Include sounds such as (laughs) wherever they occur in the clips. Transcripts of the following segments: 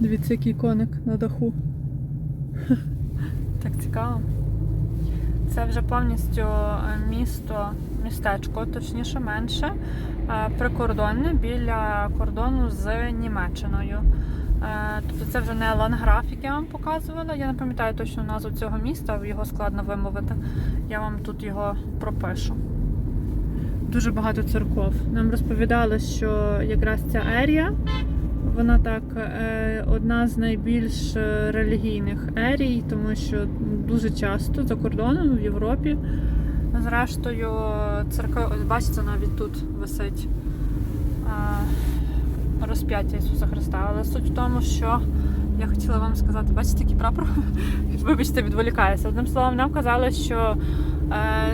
Дивіться, який коник на даху. (laughs) Так цікаво. Це вже повністю е, місто, містечко, точніше менше, е, прикордонне біля кордону з Німеччиною. Е, Тобто це вже не ланграф, як я вам показувала. Я не пам'ятаю точно назву цього міста, його складно вимовити. Я вам тут його пропишу. Дуже багато церков. Нам розповідали, що якраз ця ерія, вона так е, одна з найбільш е, релігійних ерій, тому що дуже часто за кордоном в Європі. Зрештою, церкви, ось бачите, навіть тут висить е, розп'яття Ісуса Христа. Але суть в тому, що я хотіла вам сказати, бачите, який прапор? (laughs) Вибачте, відволікаюся. Одним словом, нам казали, що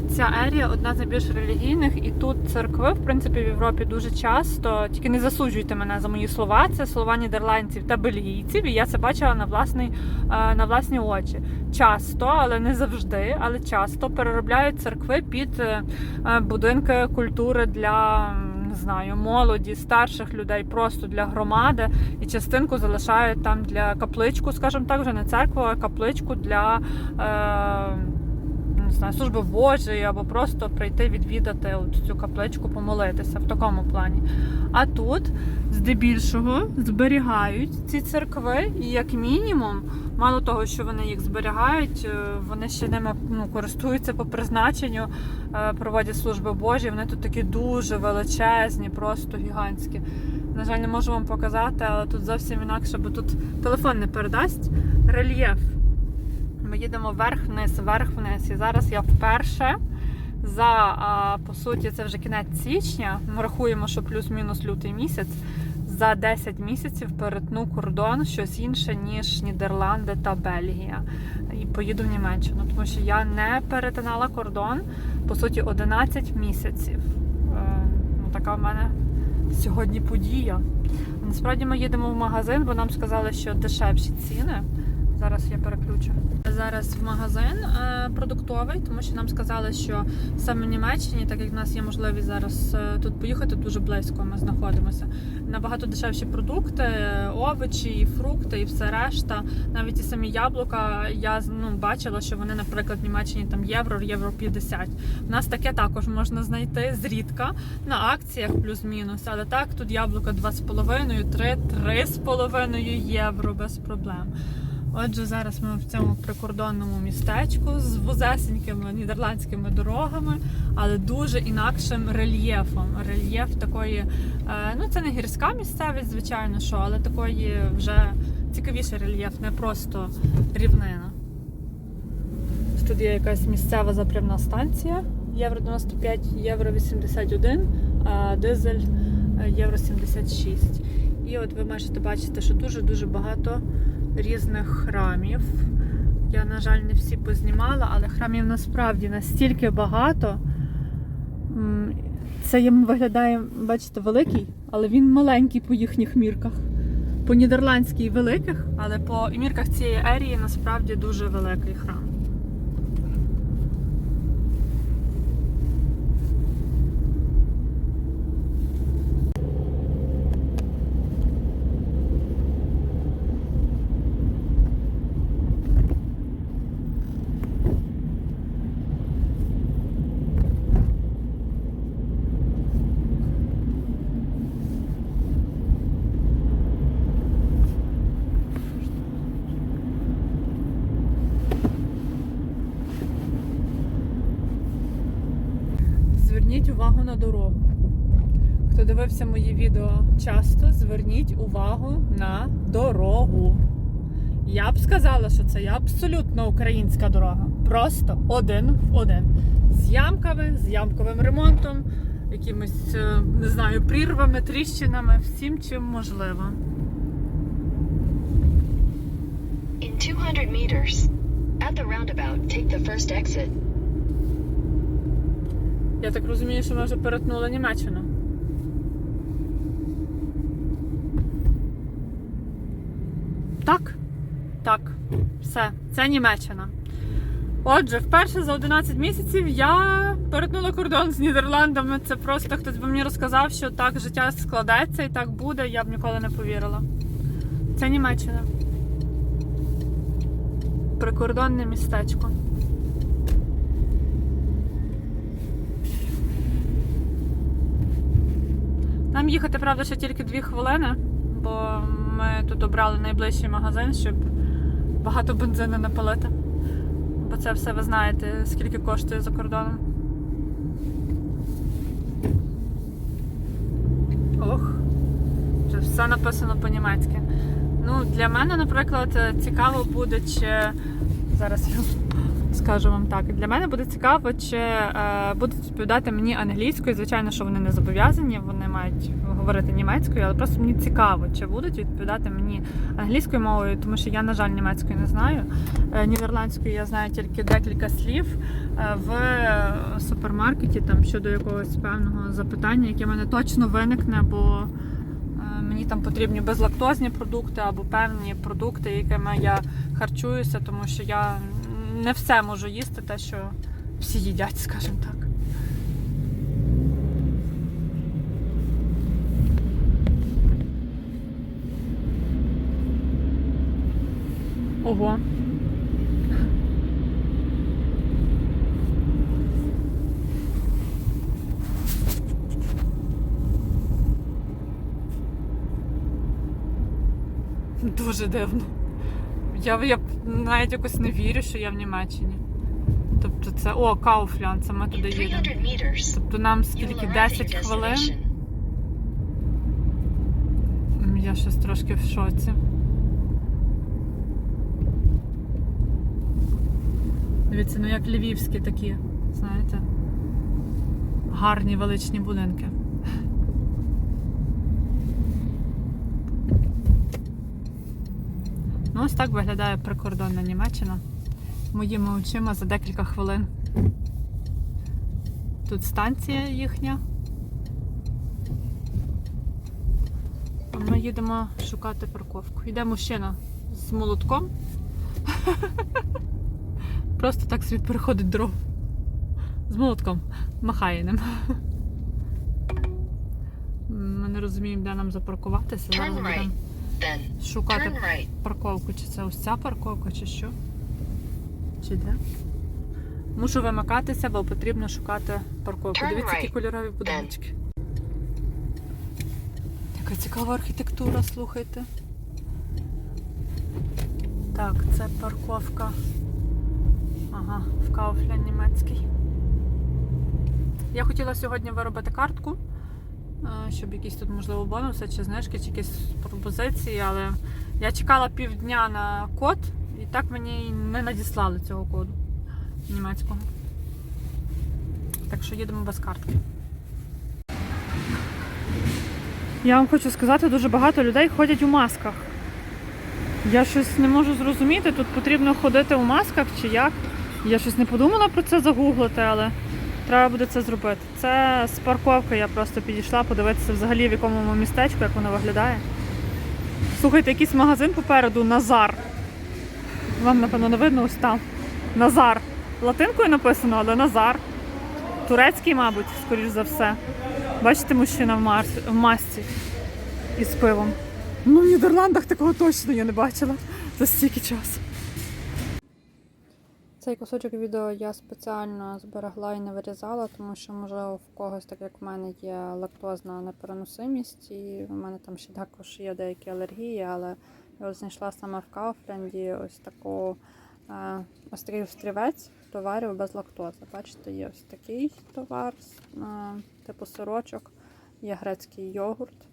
ця ерія одна з найбільш релігійних, і тут церкви, в принципі, в Європі дуже часто, тільки не засуджуйте мене за мої слова, це слова нідерландців та бельгійців, і я це бачила на власний, е, на власні очі. Часто, але не завжди, але часто переробляють церкви під е, е, будинки культури для. Не знаю, молоді, старших людей, просто для громади, і частинку залишають там для капличку, скажімо так, вже не церкву, а капличку для е, знаю, служби Божої, або просто прийти відвідати от цю капличку, помолитися в такому плані. А тут здебільшого зберігають ці церкви, і як мінімум, мало того, що вони їх зберігають, е, вони ще ними ну, користуються по призначенню, е, проводять служби Божі. Вони тут такі дуже величезні, просто гігантські. На жаль, не можу вам показати, але тут зовсім інакше, бо тут телефон не передасть. Рельєф. Ми їдемо вверх-вниз, вверх-вниз. І зараз я вперше за, по суті, це вже кінець січня. Ми рахуємо, що плюс-мінус лютий місяць. За 10 місяців перетну кордон щось інше, ніж Нідерланди та Бельгія. І поїду в Німеччину, тому що я не перетинала кордон по суті 11 місяців. Е, Ну, така в мене сьогодні подія. Насправді ми їдемо в магазин, бо нам сказали, що дешевші ціни. Зараз я переключу. Зараз в магазин е, продуктовий, тому що нам сказали, що саме в Німеччині, так як в нас є можливість зараз е, тут поїхати дуже близько, ми знаходимося. Набагато дешевші продукти, е, овочі, і фрукти і все решта. Навіть ті самі яблука. Я ну, бачила, що вони, наприклад, в Німеччині там євро, євро 50. У нас таке також можна знайти зрідка на акціях плюс-мінус. Але так, тут яблука 2,5, 3, 3,5 євро без проблем. Отже, зараз ми в цьому прикордонному містечку з вузесенькими нідерландськими дорогами, але дуже інакшим рельєфом. Рельєф такої, е, ну це не гірська місцевість, звичайно, що, але такої вже цікавіший рельєф, не просто рівнина. Тут є якась місцева заправна станція, євро 95, євро 81, а дизель е, євро 76. І от ви можете бачити, що дуже-дуже багато різних храмів. Я, на жаль, не всі познімала, але храмів насправді настільки багато. Це їм виглядає, бачите, великий, але він маленький по їхніх мірках. По нідерландській великих, але по мірках цієї ерії насправді дуже великий храм. Зверніть увагу на дорогу. Хто дивився мої відео часто, зверніть увагу на дорогу. Я б сказала, що це абсолютно українська дорога. Просто один в один. З ямками, з ямковим ремонтом, якимись, е, не знаю, прірвами, тріщинами, всім чим можливо. In 200 meters, at the roundabout, take the first exit. Я так розумію, що ми вже перетнули Німеччину. Так, так, все, це Німеччина. Отже, вперше за 11 місяців я перетнула кордон з Нідерландами. Це просто хтось би мені розказав, що так життя складеться і так буде, я б ніколи не повірила. Це Німеччина. Прикордонне містечко. Нам їхати, правда, ще тільки дві хвилини, бо ми тут обрали найближчий магазин, щоб багато бензину не палити. Бо це все ви знаєте, скільки коштує за кордоном. Ох, вже все написано по-німецьки. Ну, для мене, наприклад, цікаво буде, чи зараз я скажу вам так. Для мене буде цікаво, чи е, будуть відповідати мені англійською. Звичайно, що вони не зобов'язані, вони мають говорити німецькою, але просто мені цікаво, чи будуть відповідати мені англійською мовою, тому що я, на жаль, німецькою не знаю. Е, нідерландською я знаю тільки декілька слів е, в супермаркеті там щодо якогось певного запитання, яке в мене точно виникне, бо мені там потрібні безлактозні продукти або певні продукти, якими я харчуюся, тому що я не все можу їсти, те, що всі їдять, скажімо так. Ого. Дуже дивно. Я, я навіть якось не вірю, що я в Німеччині. Тобто це. О, Кауфлян, це ми туди їдемо. Тобто нам скільки? 10 хвилин. Я щось трошки в шоці. Дивіться, ну як львівські такі, знаєте, гарні величні будинки. Ну, ось так виглядає прикордонна Німеччина моїми очима за декілька хвилин. Тут станція їхня. А Ми їдемо шукати парковку. Йде мужчина з молотком. (laughs) Просто так собі переходить дорогу. З молотком. Махає ним. Ми не розуміємо, де нам запаркуватися. Зараз будемо then шукати turn right. парковку. Чи це ось ця парковка, чи що? Чи де? Мушу вимикатися, бо потрібно шукати парковку. Turn Дивіться, які right, кольорові будиночки. Яка цікава архітектура, слухайте. Так, це парковка. Ага, в Кауфля німецький. Я хотіла сьогодні виробити картку, щоб якісь тут, можливо, бонуси чи знижки, чи якісь пропозиції, але я чекала півдня на код, і так мені не надіслали цього коду німецького. Так що їдемо без картки. Я вам хочу сказати, дуже багато людей ходять у масках. Я щось не можу зрозуміти, тут потрібно ходити у масках чи як. Я щось не подумала про це загуглити, але треба буде це зробити. Це з парковки я просто підійшла подивитися взагалі в якому ми містечку, як воно виглядає. Слухайте, якийсь магазин попереду Назар. Вам, напевно, не видно ось там. Назар. Латинкою написано, але Назар. Турецький, мабуть, скоріш за все. Бачите, мужчина в, марс... в масці із пивом. Ну, в Нідерландах такого точно я не бачила за стільки часу. Цей кусочок відео я спеціально зберегла і не вирізала, тому що, можливо, в когось, так як в мене, є лактозна непереносимість, і в мене там ще також є деякі алергії, але я знайшла саме в Кауфленді ось таку е, ось такий острівець товарів без лактози. Бачите, є ось такий товар, е, типу сирочок, є грецький йогурт.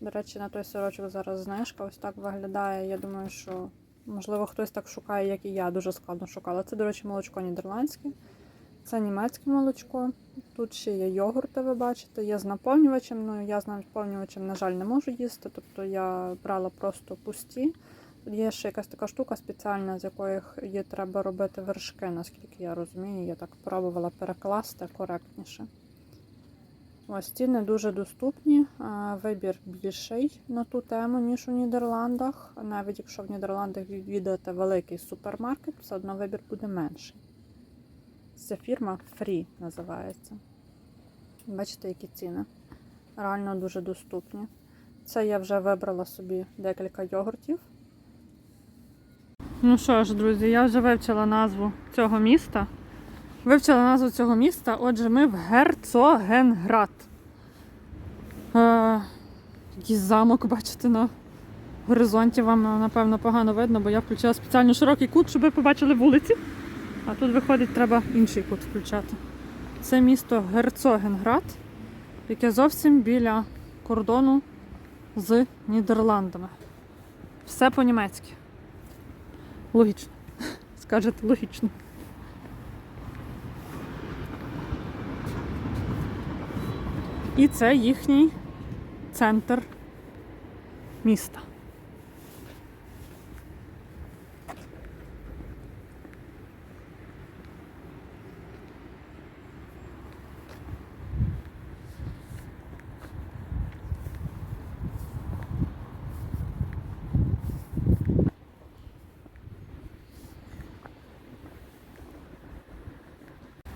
До речі, на той сирочок зараз знижка. Ось так виглядає. Я думаю, що можливо хтось так шукає, як і я. Дуже складно шукала. Це, до речі, молочко нідерландське. Це німецьке молочко. Тут ще є йогурти, ви бачите, є з наповнювачем. Ну я з наповнювачем, на жаль, не можу їсти. Тобто я брала просто пусті. Тут є ще якась така штука спеціальна, з якої її треба робити вершки, наскільки я розумію. Я так пробувала перекласти коректніше. Ось ціни дуже доступні. Вибір більший на ту тему, ніж у Нідерландах. Навіть якщо в Нідерландах відвідати великий супермаркет, все одно вибір буде менший. Ця фірма Free називається. Бачите, які ціни. Реально дуже доступні. Це я вже вибрала собі декілька йогуртів. Ну що ж, друзі, я вже вивчила назву цього міста. Вивчила назву цього міста, отже, ми в Герцогенград. Е, замок, бачите, на горизонті вам, напевно, погано видно, бо я включила спеціально широкий кут, щоб ви побачили вулиці. А тут, виходить, треба інший кут включати. Це місто Герцогенград, яке зовсім біля кордону з Нідерландами. Все по-німецьки. Логічно. (laughs) Скажете, логічно. І це їхній центр міста.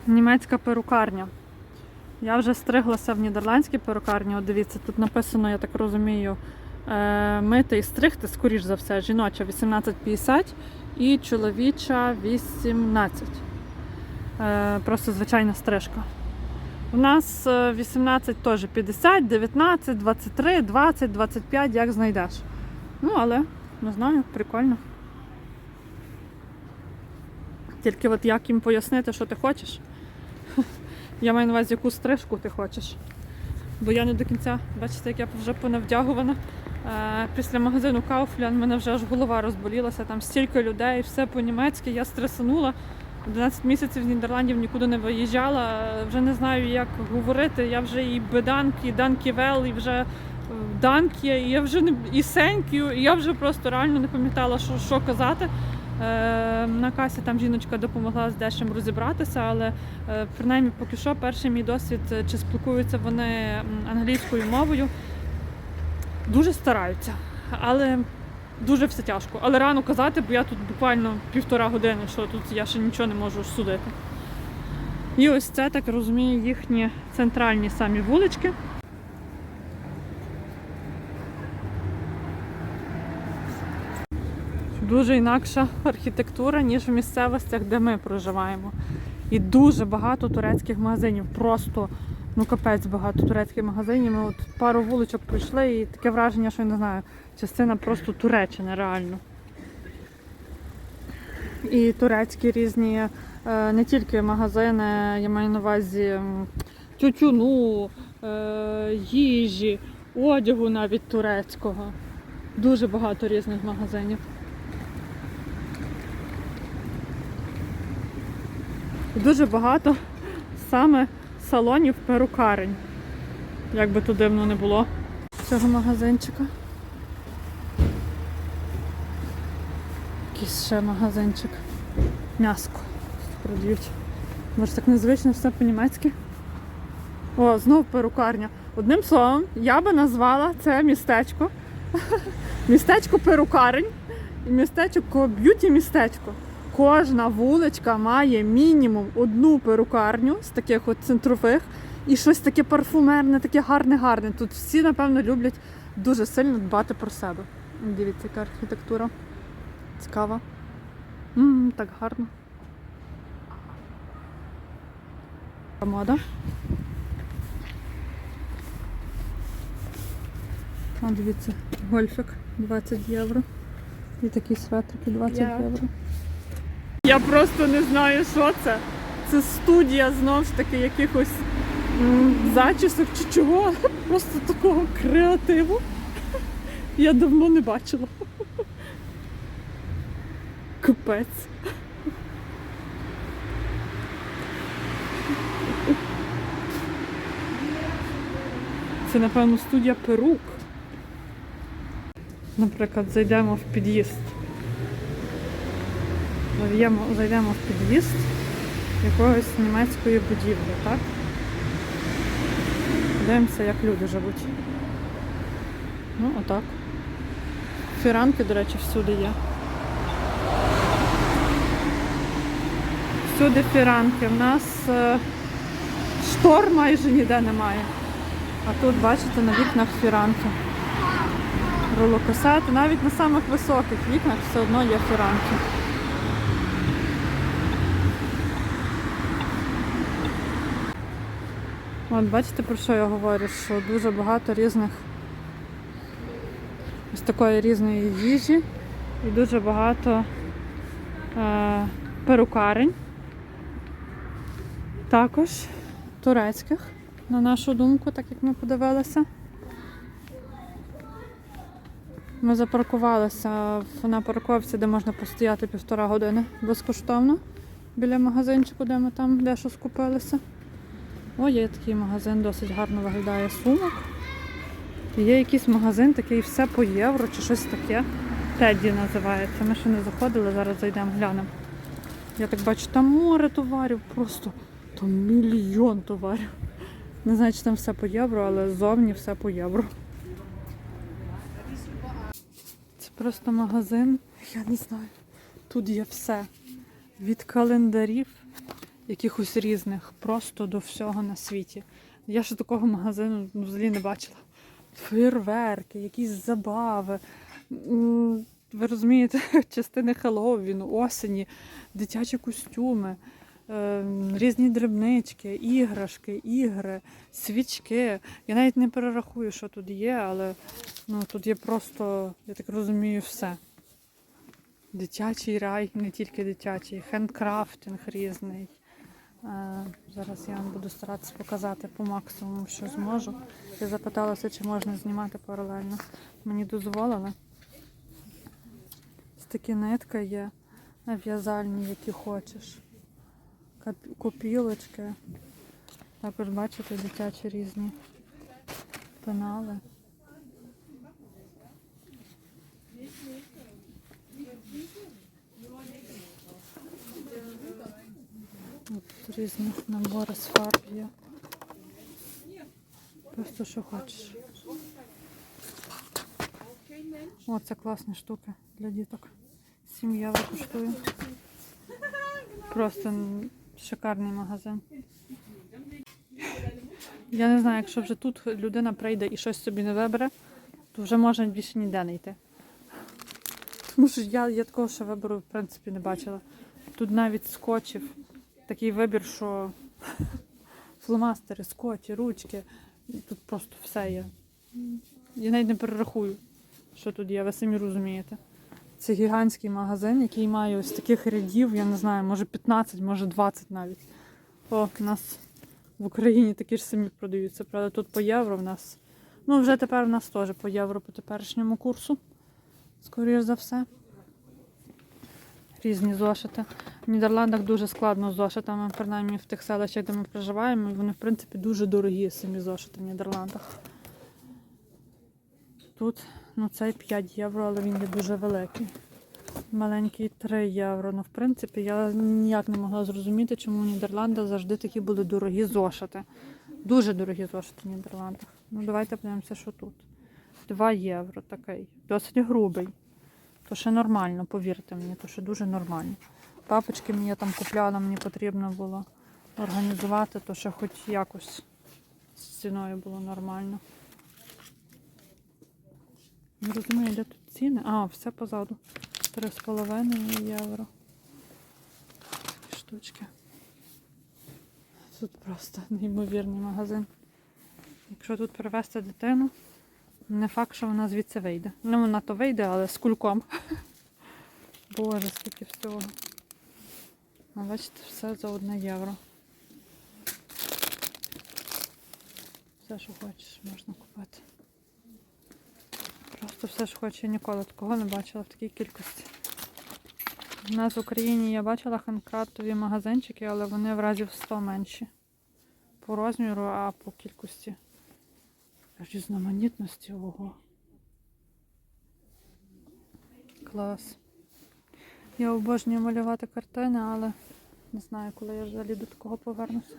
Німецька перукарня. Я вже стриглася в нідерландській перукарні. От дивіться, тут написано, я так розумію, е, мити і стригти, скоріш за все, жіноча 18,50 і чоловіча 18. Е, Просто звичайна стрижка. У нас е, 18 теж 50, 19, 23, 20, 25, як знайдеш. Ну, але не знаю, прикольно. Тільки от як їм пояснити, що ти хочеш. Я маю на увазі, яку стрижку ти хочеш. Бо я не до кінця, бачите, як я вже понавдягувана. Е, Після магазину Kaufland мене вже аж голова розболілася, там стільки людей, все по-німецьки, я стресанула. 12 місяців з Нідерландів нікуди не виїжджала, вже не знаю, як говорити. Я вже і беданк, і данківел, і вже е, данкі, і я вже не і сенкю, і я вже просто реально не пам'ятала, що, що казати. Е, На касі там жіночка допомогла з дечим розібратися, але е, принаймні поки що перший мій досвід, е, чи спілкуються вони англійською мовою, дуже стараються, але дуже все тяжко. Але рано казати, бо я тут буквально півтора години, що тут я ще нічого не можу судити. І ось це, так розумію, їхні центральні самі вулички. Дуже інакша архітектура, ніж в місцевостях, де ми проживаємо. І дуже багато турецьких магазинів. Просто ну капець багато турецьких магазинів. Ми от пару вуличок пройшли, і таке враження, що я не знаю, частина просто Туреччини реально. І турецькі різні, е, не тільки магазини, я маю на увазі тютюну, е, їжі, одягу навіть турецького. Дуже багато різних магазинів. Дуже багато саме салонів перукарень. Як би то дивно не було цього магазинчика. Якийсь ще магазинчик. М'яско продають. Може так незвично все по-німецьки. О, знов перукарня. Одним словом, я би назвала це містечко. (laughs) Містечко перукарень і містечко б'юті містечко. Кожна вуличка має мінімум одну перукарню з таких от центрових і щось таке парфумерне, таке гарне-гарне. Тут всі, напевно, люблять дуже сильно дбати про себе. Дивіться, яка архітектура. Цікава. м так гарно. Мода. А, дивіться, гольфик 20 євро. І такі светрики 20 Я- євро. Я просто не знаю, що це. Це студія знову ж таки якихось зачісок чи чого. (laughs) Просто такого креативу. Я давно не бачила. (laughs) Капець. Це, напевно, студія перук. Наприклад, зайдемо в під'їзд. Зайдемо, в під'їзд якоїсь німецької будівлі, так? Подивимося, як люди живуть. Ну, отак. Фіранки, до речі, всюди є. Всюди фіранки. В нас е, штор майже ніде немає. А тут, бачите, на вікнах фіранки. ролокосети. Навіть на самих високих вікнах все одно є фіранки. От бачите, про що я говорю? Що дуже багато різних ось такої різної їжі і дуже багато е, перукарень. Також турецьких, на нашу думку, так як ми подивилися. Ми запаркувалися на парковці, де можна постояти півтора години безкоштовно біля магазинчику, де ми там дещо скупилися. О, є такий магазин, досить гарно виглядає сумок. Є якийсь магазин, такий все по євро чи щось таке. Теді називається. Ми ще не заходили, зараз зайдемо, глянемо. Я так бачу, там море товарів, просто там мільйон товарів. Не знаю, чи там все по євро, але зовні все по євро. Це просто магазин, я не знаю. Тут є все. Від календарів якихось різних, просто до всього на світі. Я ще такого магазину ну, взагалі не бачила. Фейерверки, якісь забави. Ви розумієте, (laughs) частини Хеллоуіну, осені, дитячі костюми, е, різні дрібнички, іграшки, ігри, свічки. Я навіть не перерахую, що тут є, але ну, тут є просто, я так розумію, все. Дитячий рай, не тільки дитячий, хендкрафтинг різний. Е, Зараз я вам буду старатися показати по максимуму, що зможу. Я запиталася, чи можна знімати паралельно. Мені дозволили. Ось такі нитки є в'язальні, які хочеш. Копілочки. Також бачите дитячі різні пенали. Різні набори з фарб є. Просто що хочеш. О, це класні штуки для діток. 7 євро коштує. Просто шикарний магазин. Я не знаю, якщо вже тут людина прийде і щось собі не вибере, то вже можна більше ніде не йти. Тому що я, я такого ще вибору, в принципі, не бачила. Тут навіть скотчів такий вибір, що фломастери, скотчі, ручки. Тут просто все є. Я навіть не перерахую, що тут є, ви самі розумієте. Це гігантський магазин, який має ось таких рядів, я не знаю, може 15, може 20 навіть. О, у нас в Україні такі ж самі продаються. Правда, тут по євро в нас. Ну, вже тепер в нас теж по євро по теперішньому курсу. Скоріше за все. Різні зошити. В Нідерландах дуже складно з зошитами, принаймні в тих селищах, де ми проживаємо, вони, в принципі, дуже дорогі самі зошити в Нідерландах. Тут ну, цей 5 євро, але він є дуже великий. Маленький 3 євро. Ну, в принципі, я ніяк не могла зрозуміти, чому в Нідерландах завжди такі були дорогі зошити. Дуже дорогі зошити в Нідерландах. Ну, давайте подивимося, що тут. 2 євро такий. Досить грубий. То ще нормально, повірте мені, то ще дуже нормально. Папочки мені там купляла, мені потрібно було організувати, то ще хоч якось з ціною було нормально. Не розумію, де тут ціни. А, все позаду. 3,5 євро. Такі штучки. Тут просто неймовірний магазин. Якщо тут привезти дитину, не факт, що вона звідси вийде. Ну, вона то вийде, але з кульком. (laughs) Боже, скільки всього. А бачите, все за 1 євро. Все, що хочеш, можна купити. Просто все, що хочу, я ніколи такого не бачила в такій кількості. У нас в Україні я бачила хендкрафтові магазинчики, але вони в разі в 100 менші. По розміру, а по кількості різноманітності. Ого. Клас. Я обожнюю малювати картини, але не знаю, коли я взагалі до такого повернуся.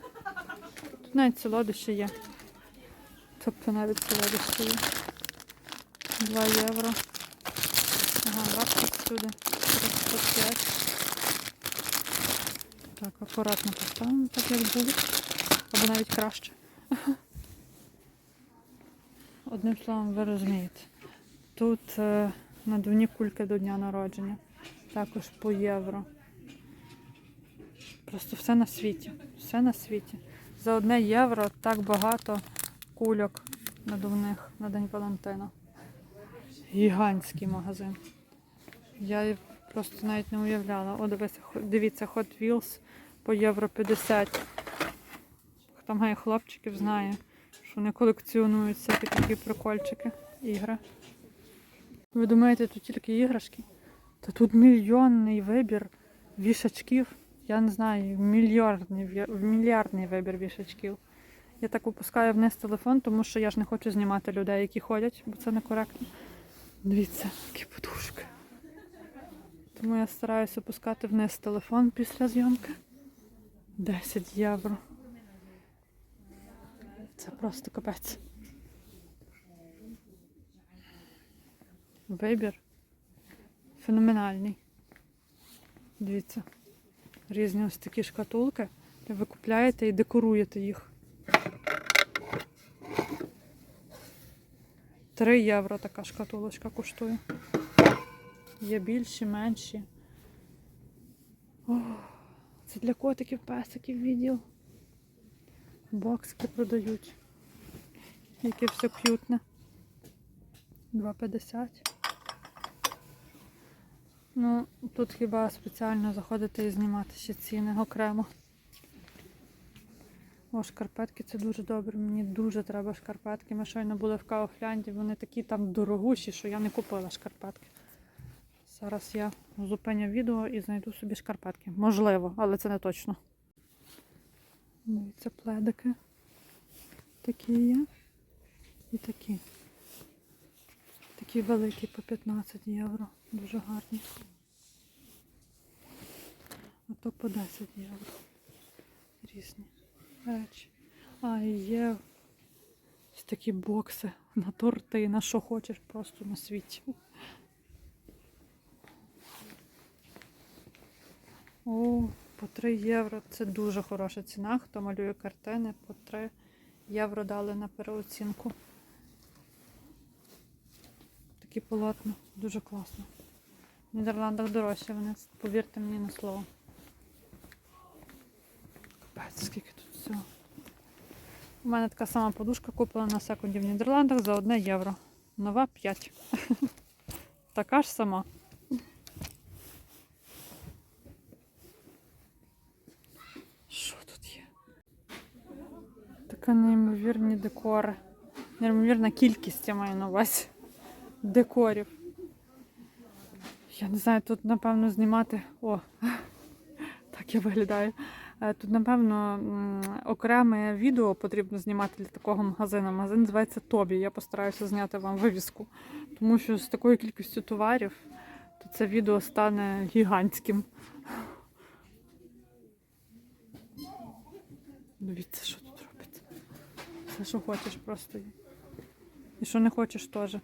Тут навіть солодощі є. Тобто навіть солодощі є. 2 євро. Ага, бачите сюди. 35. Так, акуратно поставимо, так як буде. Або навіть краще. Одним словом, ви розумієте. Тут е, надувні кульки до дня народження. Також по євро. Просто все на світі. Все на світі. За одне євро так багато кульок надувних на День Валентина. Гігантський магазин. Я просто навіть не уявляла. О, дивіться, дивіться, Hot Wheels по євро 50. Хто має хлопчиків, знає, що колекціонують всякі такі прикольчики, ігри. Ви думаєте, тут тільки іграшки? Та тут мільйонний вибір вішачків. Я не знаю, мільярдний, мільярдний вибір вішачків. Я так опускаю вниз телефон, тому що я ж не хочу знімати людей, які ходять, бо це некоректно. Дивіться, які подушки. Тому я стараюся опускати вниз телефон після зйомки. 10 євро. Це просто капець. Вибір феноменальний. Дивіться. Різні ось такі шкатулки. Ви купляєте і декоруєте їх. 3 євро така шкатулочка коштує. Є більші, менші. О, це для котиків, песиків відділ. Бокски продають. Яке все к'ютне. 2,50. Ну, тут хіба спеціально заходити і знімати ще ціни окремо. О, шкарпетки це дуже добре. Мені дуже треба шкарпетки. Ми щойно були в Кауфлянді, вони такі там дорогущі, що я не купила шкарпетки. Зараз я зупиню відео і знайду собі шкарпетки. Можливо, але це не точно. Дивіться, пледики. Такі є. І такі. Такі великі по 15 євро. Дуже гарні. А то по 10 євро. Різні речі. А, і є ось такі бокси на торти, на що хочеш просто на світі. О, по 3 євро. Це дуже хороша ціна. Хто малює картини, по 3 євро дали на переоцінку. Такі полотна, дуже класно. В Нідерландах дорожче вони, повірте мені на слово. Капець, скільки тут всього. У мене така сама подушка куплена на секунді в Нідерландах за 1 євро. Нова 5. (laughs) така ж сама. Що тут є? Така неймовірні декори. Неймовірна кількість я маю на увазі декорів. Я не знаю, тут, напевно, знімати. О, так я виглядаю. Е, Тут, напевно, окреме відео потрібно знімати для такого магазину. Магазин називається Тобі. Я постараюся зняти вам вивіску. Тому що з такою кількістю товарів то це відео стане гігантським. Дивіться, що. Все, (laughs) що хочеш, просто. І що не хочеш теж.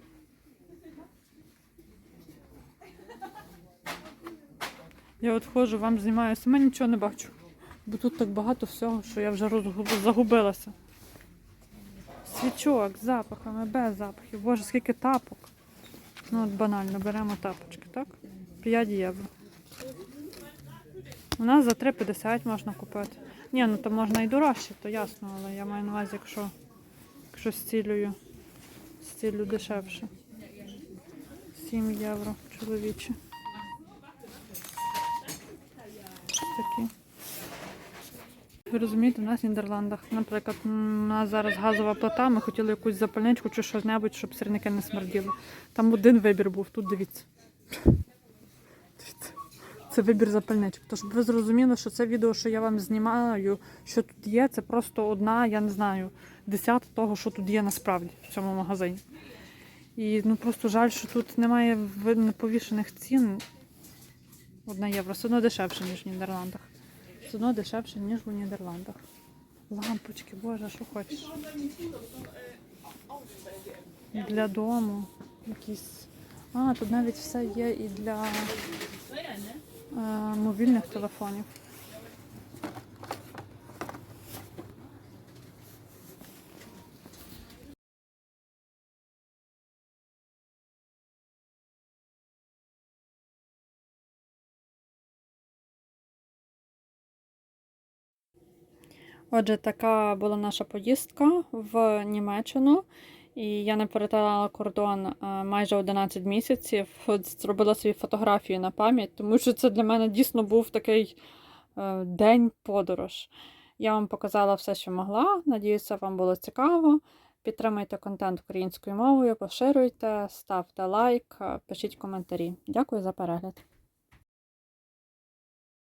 Я от ходжу, вам знімаю, сама нічого не бачу. Бо тут так багато всього, що я вже розгуб- загубилася. Свічок з запахами, без запахів. Боже, скільки тапок. Ну от банально, беремо тапочки, так? 5 євро. У нас за 3,50 можна купити. Ні, ну то можна і дорожче, то ясно, але я маю на увазі, якщо, якщо з цілею, з цілею дешевше. 7 євро чоловіче. Такі. Ви розумієте, у нас в Нідерландах, наприклад, у нас зараз газова плита, ми хотіли якусь запальничку чи щось небудь, щоб сирники не смерділи. Там один вибір був, тут. Дивіться. Це вибір запальничок. Тож ви зрозуміли, що це відео, що я вам знімаю, що тут є, це просто одна, я не знаю, десята того, що тут є насправді в цьому магазині. І ну просто жаль, що тут немає повішених цін. Одна євро. Все одно дешевше, ніж в Нідерландах. Все одно дешевше, ніж у Нідерландах. Лампочки, боже, що хочеш. Для дому якісь. А, тут навіть все є і для е, мобільних телефонів. Отже, така була наша поїздка в Німеччину. І я не перетинала кордон е, майже 11 місяців. Зробила собі фотографію на пам'ять, тому що це для мене дійсно був такий е, день подорож. Я вам показала все, що могла. Надіюся, вам було цікаво. Підтримуйте контент українською мовою, поширюйте, ставте лайк, е, пишіть коментарі. Дякую за перегляд.